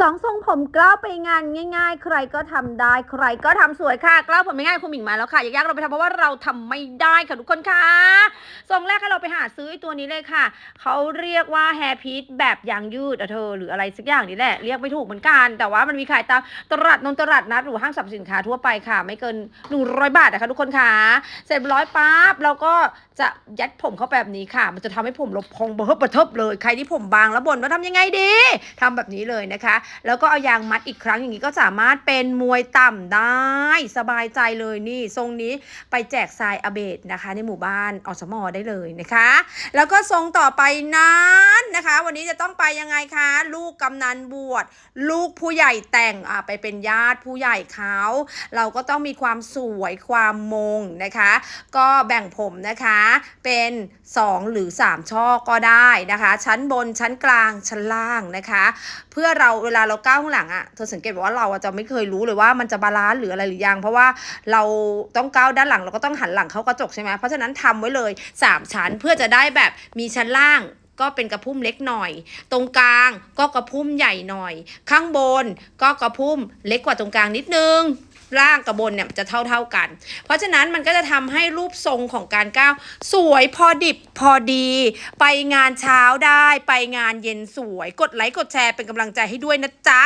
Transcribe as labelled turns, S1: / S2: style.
S1: สองทรงผมกล้าวไปงานง่าย ๆ ใครก็ทำได้ ใครก็ทำสวยค่ะกล้าวผมไม่ง่ายคุณหมิงมาแล้วค่ะยากๆเราไปทำเพราะว่าเราทำไม่ได้ค่ะทุกคนค่ะทรงแรกให้เราไปหาซื้อตัวนี้เลยค่ะเขาเรียกว่าแฮร์พีทแบบยางยืดอะเธอหรืออะไรสักอย่างนี่แหละเรียกไม่ถูกเหมือนกัน แต่ว่ามันมีขายตามตลาดนนตลาดนัดหรือห้างสรรพสินค้าทั่วไปค่ะ ไม่เกิน 100 บาทนะคะทุกคนค่ะเสร็จร้อยปั๊บเราก็จะยัดผมเข้าแบบนี้ค่ะ มันจะทำให้ผมลบพองเบิบเทิบเลย ใครที่ผมบางแล้วบ่นว่าทำยังไงดีทำแบบนี้เลยนะคะแล้วก็เอายางมัดอีกครั้งอย่างนี้ก็สามารถเป็นมวยต่ำได้ สบายใจเลยนี่ทรงนี้ไปแจกทรายอเบดนะคะ ในหมู่บ้านอสมอได้เลยนะคะ แล้วก็ทรงต่อไปนั้นนะคะ วันนี้จะต้องไปยังไงคะ ลูกกำนันบวชลูกผู้ใหญ่แต่งอะไปเป็นญาติผู้ใหญ่เขาเราก็ต้องมีความสวยความมงนะคะ ก็แบ่งผมนะคะเป็น 2 หรือ 3 ช่อก็ได้นะคะ ชั้นบนชั้นกลางชั้นล่างนะคะ เพื่อเราเวลาเราก้าวข้างหลังอะ่ะเธอสังเกตว่าเราจะไม่เคยรู้เลยว่ามันจะบาลานซ์หรืออะไรหรือยัง เพราะว่าเราต้องก้าวด้านหลังเราก็ต้องหันหลังเข้ากระจกใช่ไหมเพราะฉะนั้นทำไว้เลย 3 ชั้นเพื่อจะได้แบบมีชั้นล่าง ก็เป็นกระพุ่มเล็กหน่อย ตรงกลางก็กระพุ่มใหญ่หน่อย ข้างบนก็กระพุ่มเล็กกว่าตรงกลางนิดนึงล่างกับบนเนี่ยจะเท่าเท่ากัน เพราะฉะนั้นมันก็จะทำให้รูปทรงของการก้าวสวยพอดิบพอดี ไปงานเช้าได้ ไปงานเย็นสวย กดไลค์กดแชร์เป็นกำลังใจให้ด้วยนะจ๊ะ